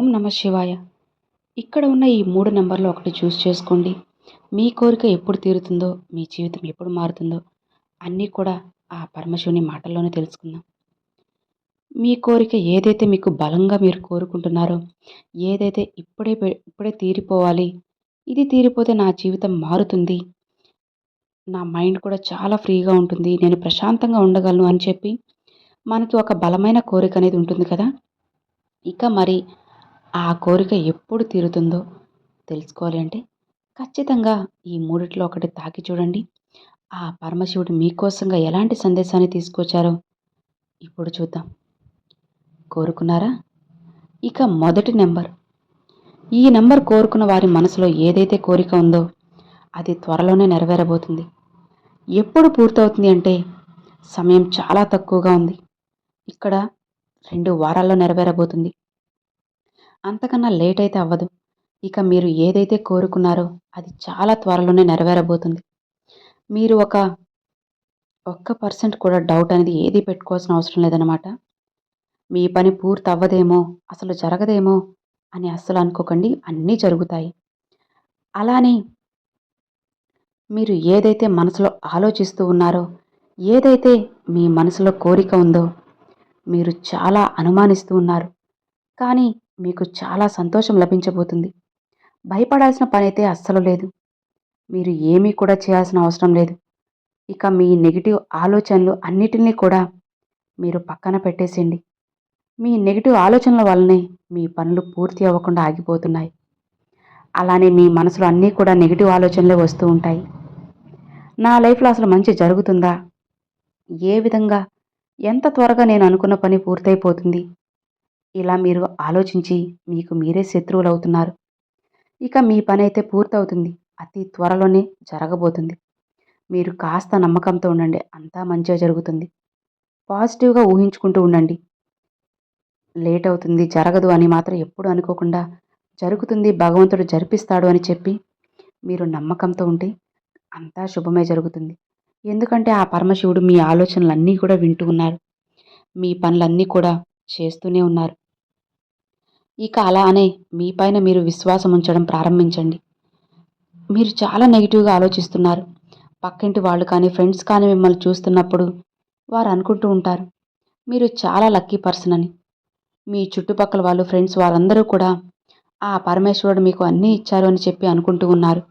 ఓం నమ శివాయ. ఇక్కడ ఉన్న ఈ మూడు నెంబర్లో ఒకటి చూస్ చేసుకోండి. మీ కోరిక ఎప్పుడు తీరుతుందో మీ జీవితం ఎప్పుడు మారుతుందో అన్నీ కూడా ఆ పరమశివుని మాటల్లోనే తెలుసుకుందాం. మీ కోరిక ఏదైతే మీకు బలంగా మీరు కోరుకుంటున్నారో ఏదైతే ఇప్పుడే ఇప్పుడే తీరిపోవాలి ఇది తీరిపోతే నా జీవితం మారుతుంది నా మైండ్ కూడా చాలా ఫ్రీగా ఉంటుంది నేను ప్రశాంతంగా ఉండగలను అని చెప్పి మనకి ఒక బలమైన కోరిక అనేది ఉంటుంది కదా. ఇక మరి ఆ కోరిక ఎప్పుడు తీరుతుందో తెలుసుకోవాలి అంటే ఖచ్చితంగా ఈ మూడిట్లో ఒకటి తాకి చూడండి. ఆ పరమశివుడు మీకోసంగా ఎలాంటి సందేశాన్ని తీసుకొచ్చారో ఇప్పుడు చూద్దాం. కోరుకున్నారా? ఇక మొదటి నెంబర్. ఈ నెంబర్ కోరుకున్న వారి మనసులో ఏదైతే కోరిక ఉందో అది త్వరలోనే నెరవేరబోతుంది. ఎప్పుడు పూర్తవుతుంది అంటే సమయం చాలా తక్కువగా ఉంది. ఇక్కడ రెండు వారాల్లో నెరవేరబోతుంది. అంతకన్నా లేట్ అయితే అవ్వదు. ఇక మీరు ఏదైతే కోరుకున్నారో అది చాలా త్వరలోనే నెరవేరబోతుంది. మీరు ఒక ఒక్క పర్సెంట్ కూడా డౌట్ అనేది ఏది పెట్టుకోవాల్సిన అవసరం లేదనమాట మీ పని పూర్తి అవ్వదేమో అసలు జరగదేమో అని అస్సలు అనుకోకండి. అన్నీ జరుగుతాయి. అలానే మీరు ఏదైతే మనసులో ఆలోచిస్తూ ఉన్నారో ఏదైతే మీ మనసులో కోరిక ఉందో మీరు చాలా అనుమానిస్తూ ఉన్నారు. కానీ మీకు చాలా సంతోషం లభించబోతుంది. భయపడాల్సిన పనైతే అస్సలు లేదు. మీరు ఏమీ కూడా చేయాల్సిన అవసరం లేదు. ఇక మీ నెగిటివ్ ఆలోచనలు అన్నిటినీ కూడా మీరు పక్కన పెట్టేసేయండి. మీ నెగిటివ్ ఆలోచనల వల్లనే మీ పనులు పూర్తి అవ్వకుండా ఆగిపోతున్నాయి. అలానే మీ మనసులో అన్నీ కూడా నెగిటివ్ ఆలోచనలే వస్తూ ఉంటాయి. నా లైఫ్లో అసలు మంచి జరుగుతుందా? ఏ విధంగా? ఎంత త్వరగా నేను అనుకున్న పని పూర్తయిపోతుంది? ఇలా మీరు ఆలోచించి మీకు మీరే శత్రువులు అవుతున్నారు ఇక మీ పని అయితే పూర్తవుతుంది. అతి త్వరలోనే జరగబోతుంది. మీరు కాస్త నమ్మకంతో ఉండండి. అంతా మంచిగా జరుగుతుంది. పాజిటివ్గా ఊహించుకుంటూ ఉండండి. లేట్ అవుతుంది జరగదు అని మాత్రం ఎప్పుడు అనుకోకుండా జరుగుతుంది భగవంతుడు జరిపిస్తాడు అని చెప్పి మీరు నమ్మకంతో ఉంటే అంతా శుభమే జరుగుతుంది. ఎందుకంటే ఆ పరమశివుడు మీ ఆలోచనలన్నీ కూడా వింటూ ఉన్నారు. మీ పనులన్నీ కూడా చేస్తూనే ఉన్నారు. ఇక అలానే మీ పైన మీరు విశ్వాసం ఉంచడం ప్రారంభించండి. మీరు చాలా నెగిటివ్గా ఆలోచిస్తున్నారు. పక్కింటి వాళ్ళు కానీ ఫ్రెండ్స్ కానీ మిమ్మల్ని చూస్తున్నప్పుడు వారు అనుకుంటూ ఉంటారు. మీరు చాలా లక్కీ పర్సన్ అని. మీ చుట్టుపక్కల వాళ్ళు ఫ్రెండ్స్ వారందరూ కూడా ఆ పరమేశ్వరుడు మీకు అన్నీ ఇచ్చారు అని చెప్పి అనుకుంటూ ఉన్నారు.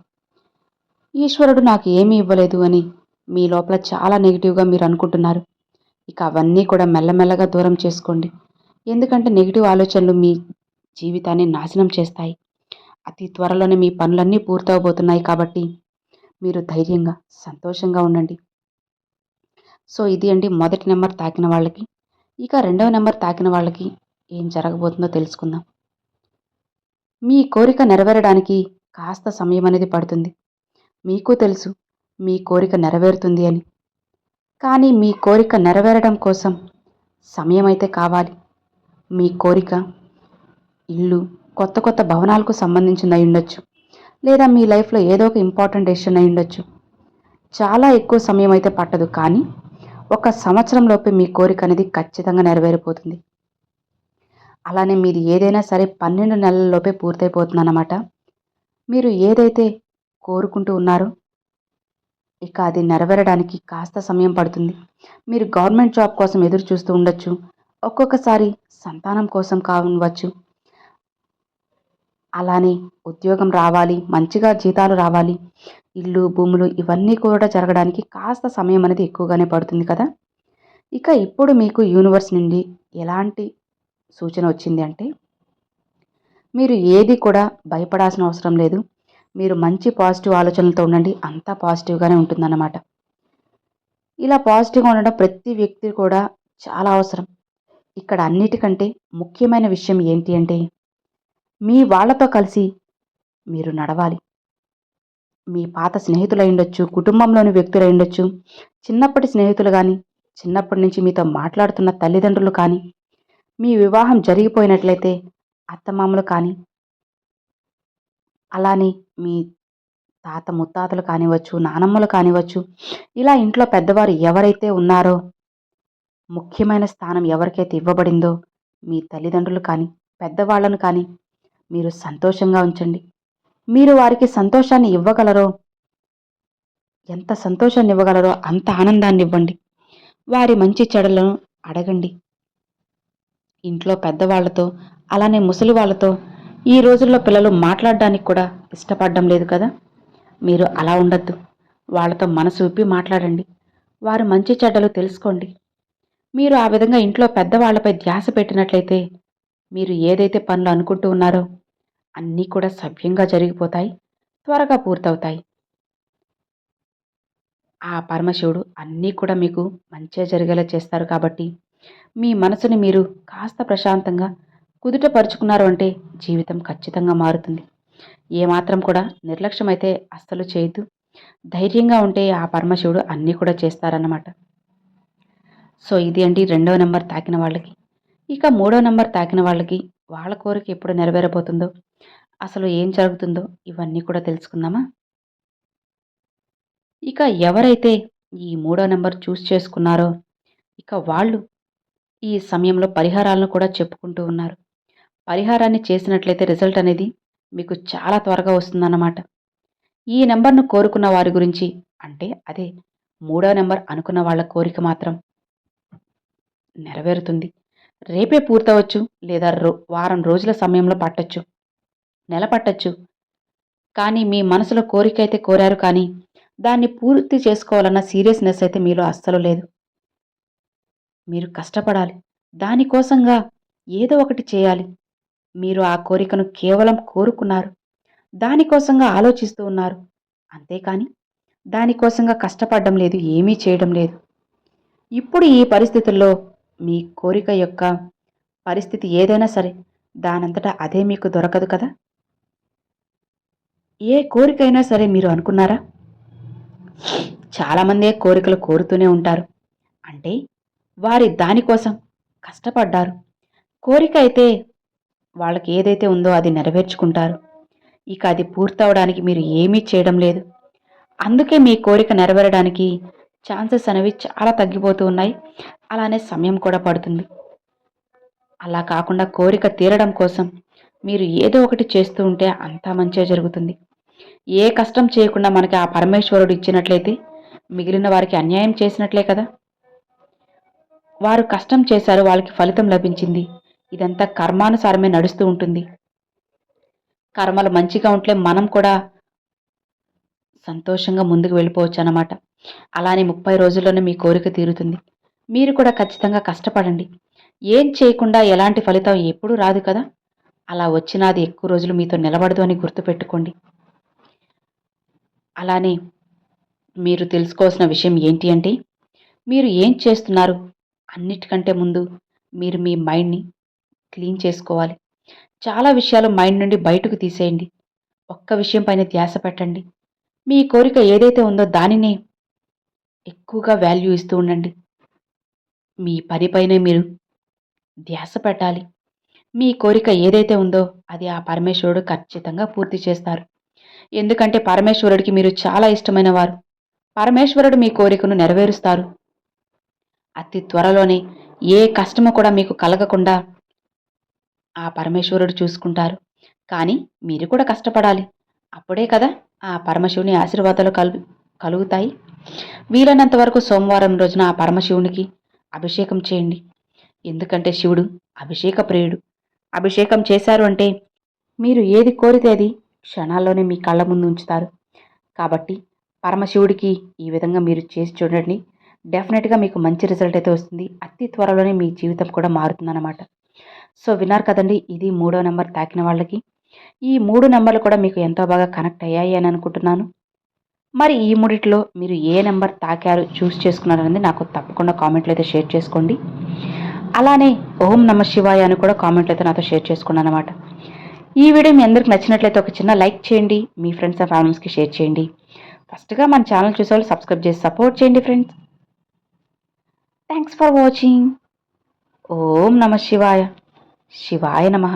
ఈశ్వరుడు నాకు ఏమీ ఇవ్వలేదు అని మీ లోపల చాలా నెగిటివ్గా మీరు అనుకుంటున్నారు. ఇక అవన్నీ కూడా మెల్లమెల్లగా దూరం చేసుకోండి. ఎందుకంటే నెగిటివ్ ఆలోచనలు మీ జీవితాన్ని నాశనం చేస్తాయి. అతి త్వరలోనే మీ పనులన్నీ పూర్తవబోతున్నాయి కాబట్టి మీరు ధైర్యంగా సంతోషంగా ఉండండి. సో ఇది అండి మొదటి నెంబర్ తాకిన వాళ్ళకి. ఇక రెండవ నెంబర్ తాకిన వాళ్ళకి ఏం జరగబోతుందో తెలుసుకుందాం. మీ కోరిక నెరవేరడానికి కాస్త సమయం అనేది పడుతుంది. మీకు తెలుసు మీ కోరిక నెరవేరుతుంది అని. కానీ మీ కోరిక నెరవేరడం కోసం సమయం అయితే కావాలి. మీ కోరిక ఇల్లు కొత్త కొత్త భవనాలకు సంబంధించింది అయి ఉండొచ్చు. లేదా మీ లైఫ్లో ఏదో ఒక ఇంపార్టెంట్ డెసిషన్ అయి ఉండొచ్చు. చాలా ఎక్కువ సమయం అయితే పట్టదు కానీ ఒక సంవత్సరంలోపే మీ కోరిక అనేది ఖచ్చితంగా నెరవేరిపోతుంది. అలానే మీది ఏదైనా సరే పన్నెండు నెలల్లోపే పూర్తయిపోతుంది అన్నమాట. మీరు ఏదైతే కోరుకుంటూ ఉన్నారో ఇక అది నెరవేరడానికి కాస్త సమయం పడుతుంది. మీరు గవర్నమెంట్ జాబ్ కోసం ఎదురు చూస్తూ ఉండొచ్చు. ఒక్కొక్కసారి సంతానం కోసం కావచ్చు అలానే ఉద్యోగం రావాలి మంచిగా జీతాలు రావాలి ఇల్లు భూములు ఇవన్నీ కూడా జరగడానికి కాస్త సమయం అనేది ఎక్కువగానే పడుతుంది కదా. ఇక ఇప్పుడు మీకు యూనివర్స్ నుండి ఎలాంటి సూచన వచ్చింది అంటే మీరు ఏది కూడా భయపడాల్సిన అవసరం లేదు. మీరు మంచి పాజిటివ్ ఆలోచనలతో ఉండండి అంతా పాజిటివ్గానే ఉంటుందన్నమాట. ఇలా పాజిటివ్గా ఉండడం ప్రతి వ్యక్తి కూడా చాలా అవసరం. ఇక్కడ అన్నిటికంటే ముఖ్యమైన విషయం ఏంటి అంటే మీ వాళ్ళతో కలిసి మీరు నడవాలి. మీ పాత స్నేహితులు కుటుంబంలోని వ్యక్తులు చిన్నప్పటి స్నేహితులు కానీ చిన్నప్పటి నుంచి మీతో మాట్లాడుతున్న తల్లిదండ్రులు కానీ మీ వివాహం జరిగిపోయినట్లయితే అత్తమామలు కానీ అలానే మీ తాత ముత్తాతలు కానివ్వచ్చు నానమ్మలు కానివ్వచ్చు ఇలా ఇంట్లో పెద్దవారు ఎవరైతే ఉన్నారో ముఖ్యమైన స్థానం ఎవరికైతే ఇవ్వబడిందో మీ తల్లిదండ్రులు కానీ పెద్దవాళ్ళను కానీ మీరు సంతోషంగా ఉంచండి. మీరు వారికి సంతోషాన్ని ఇవ్వగలరో ఎంత సంతోషాన్ని ఇవ్వగలరో అంత ఆనందాన్ని ఇవ్వండి. వారి మంచి చెడులను అడగండి. ఇంట్లో పెద్దవాళ్ళతో అలానే ముసలి వాళ్ళతో ఈ రోజుల్లో పిల్లలు మాట్లాడడానికి కూడా ఇష్టపడడం లేదు కదా. మీరు అలా ఉండద్దు. వాళ్ళతో మనసు విప్పి మాట్లాడండి. వారు మంచి చెడ్డలు తెలుసుకోండి. మీరు ఆ విధంగా ఇంట్లో పెద్దవాళ్ళపై ధ్యాస పెట్టినట్లయితే మీరు ఏదైతే పనులు అనుకుంటూ ఉన్నారో అన్నీ కూడా సవ్యంగా జరిగిపోతాయి త్వరగా పూర్తవుతాయి. ఆ పరమశివుడు అన్నీ కూడా మీకు మంచిగా జరిగేలా చేస్తారు కాబట్టి మీ మనసుని మీరు కాస్త ప్రశాంతంగా కుదుటపరుచుకున్నారు అంటే జీవితం ఖచ్చితంగా మారుతుంది. ఏమాత్రం కూడా నిర్లక్ష్యమైతే అస్సలు చేయొద్దు. ధైర్యంగా ఉంటే ఆ పరమశివుడు అన్నీ కూడా చేస్తారన్నమాట. సో ఇది అండి రెండవ నెంబర్ తాకిన వాళ్ళకి. ఇక మూడో నెంబర్ తాకిన వాళ్ళకి వాళ్ళ కోరిక ఎప్పుడు నెరవేరబోతుందో అసలు ఏం జరుగుతుందో ఇవన్నీ కూడా తెలుసుకుందామా? ఇక ఎవరైతే ఈ మూడో నెంబర్ చూస్ చేసుకున్నారో ఇక వాళ్ళు ఈ సమయంలో పరిహారాలను కూడా చెప్పుకుంటూ ఉన్నారు. పరిహారాన్ని చేసినట్లయితే రిజల్ట్ అనేది మీకు చాలా త్వరగా వస్తుందన్నమాట. ఈ నెంబర్ను కోరుకున్న వారి గురించి అంటే అదే మూడో నెంబర్ అనుకున్న వాళ్ళ కోరిక మాత్రం నెరవేరుతుంది. రేపే పూర్తవచ్చు లేదా రో వారం రోజుల సమయంలో పట్టచ్చు. నెల పట్టచ్చు. కానీ మీ మనసులో కోరిక అయితే కోరారు కానీ దాన్ని పూర్తి చేసుకోవాలన్న సీరియస్నెస్ అయితే మీలో అస్సలు లేదు. మీరు కష్టపడాలి. దానికోసంగా ఏదో ఒకటి చేయాలి. మీరు ఆ కోరికను కేవలం కోరుకున్నారు. దానికోసంగా ఆలోచిస్తూ ఉన్నారు. అంతేకాని దానికోసంగా కష్టపడడం లేదు ఏమీ చేయడం లేదు. ఇప్పుడు ఈ పరిస్థితుల్లో మీ కోరిక యొక్క పరిస్థితి ఏదైనా సరే దానంతటా అదే మీకు దొరకదు కదా? ఏ కోరికైనా సరే మీరు అనుకున్నారా? చాలామందే కోరికలు కోరుతూనే ఉంటారు. అంటే వారి దానికోసం కష్టపడ్డారు. కోరిక అయితే వాళ్ళకి ఏదైతే ఉందో అది నెరవేర్చుకుంటారు. ఇక అది పూర్తవడానికి మీరు ఏమీ చేయడం లేదు. అందుకే మీ కోరిక నెరవేరడానికి ఛాన్సెస్ అనేవి చాలా తగ్గిపోతూ ఉన్నాయి. అలానే సమయం కూడా పడుతుంది. అలా కాకుండా కోరిక తీరడం కోసం మీరు ఏదో ఒకటి చేస్తూ ఉంటే అంతా మంచిగా జరుగుతుంది. ఏ కష్టం చేయకుండా మనకి ఆ పరమేశ్వరుడు ఇచ్చినట్లయితే మిగిలిన వారికి అన్యాయం చేసినట్లే కదా? వారు కష్టం చేశారు వాళ్ళకి ఫలితం లభించింది. ఇదంతా కర్మానుసారమే నడుస్తూ ఉంటుంది. కర్మలు మంచిగా ఉంటే మనం కూడా సంతోషంగా ముందుకు వెళ్ళిపోవచ్చు అన్నమాట అలానే ముప్పై రోజుల్లోనే మీ కోరిక తీరుతుంది. మీరు కూడా ఖచ్చితంగా కష్టపడండి. ఏం చేయకుండా ఎలాంటి ఫలితం ఎప్పుడూ రాదు కదా? అలా వచ్చినాది ఎక్కువ రోజులు మీతో నిలబడదు అని గుర్తుపెట్టుకోండి. అలానే మీరు తెలుసుకోవాల్సిన విషయం ఏంటి అంటే మీరు ఏం చేస్తున్నారు అన్నిటికంటే ముందు మీరు మీ మైండ్ని క్లీన్ చేసుకోవాలి. చాలా విషయాలు మైండ్ నుండి బయటకు తీసేయండి. ఒక్క విషయం పైన ధ్యాస పెట్టండి. మీ కోరిక ఏదైతే ఉందో దానినే ఎక్కువగా వాల్యూ ఇస్తూ ఉండండి. మీ పనిపైనే మీరు ధ్యాస పెట్టాలి. మీ కోరిక ఏదైతే ఉందో అది ఆ పరమేశ్వరుడు ఖచ్చితంగా పూర్తి చేస్తారు. ఎందుకంటే పరమేశ్వరుడికి మీరు చాలా ఇష్టమైన వారు. పరమేశ్వరుడు మీ కోరికను నెరవేరుస్తారు. అతి త్వరలోనే ఏ కష్టము కూడా మీకు కలగకుండా ఆ పరమేశ్వరుడు చూసుకుంటారు. కానీ మీరు కూడా కష్టపడాలి. అప్పుడే కదా ఆ పరమశివుని ఆశీర్వాదాలు కలు కలుగుతాయి. వీలైనంత వరకు సోమవారం రోజున ఆ పరమశివునికి అభిషేకం చేయండి. ఎందుకంటే శివుడు అభిషేక ప్రియుడు అభిషేకం చేశారు అంటే మీరు ఏది కోరితే అది క్షణాల్లోనే మీ కళ్ళ ముందు ఉంచుతారు. కాబట్టి పరమశివుడికి ఈ విధంగా మీరు చేసి చూడండి. డెఫినెట్గా మీకు మంచి రిజల్ట్ అయితే వస్తుంది. అతి త్వరలోనే మీ జీవితం కూడా మారుతుందన్నమాట. సో విన్నారు కదండి ఇది మూడో నెంబర్ తాకిన వాళ్ళకి. ఈ మూడు నెంబర్లు కూడా మీకు ఎంతో బాగా కనెక్ట్ అయ్యాయి అని అనుకుంటున్నాను. మరి ఈ మూడిట్లో మీరు ఏ నెంబర్ తాకారు చూస్ చేసుకున్నారనేది నాకు తప్పకుండా కామెంట్లో అయితే షేర్ చేసుకోండి. అలానే ఓం నమ శివాయ అని కూడా కామెంట్లో అయితే నాతో షేర్ చేసుకున్నాను అనమాట ఈ వీడియో మీ అందరికి నచ్చినట్లయితే ఒక చిన్న లైక్ చేయండి మీ ఫ్రెండ్స్ అండ్ ఫ్యామిలీస్కి షేర్ చేయండి. ఫస్ట్గా మన ఛానల్ చూసే వాళ్ళు సబ్స్క్రైబ్ చేసి సపోర్ట్ చేయండి ఫ్రెండ్స్. Thanks for watching. ఓం నమ శివాయ. శివాయ నమః.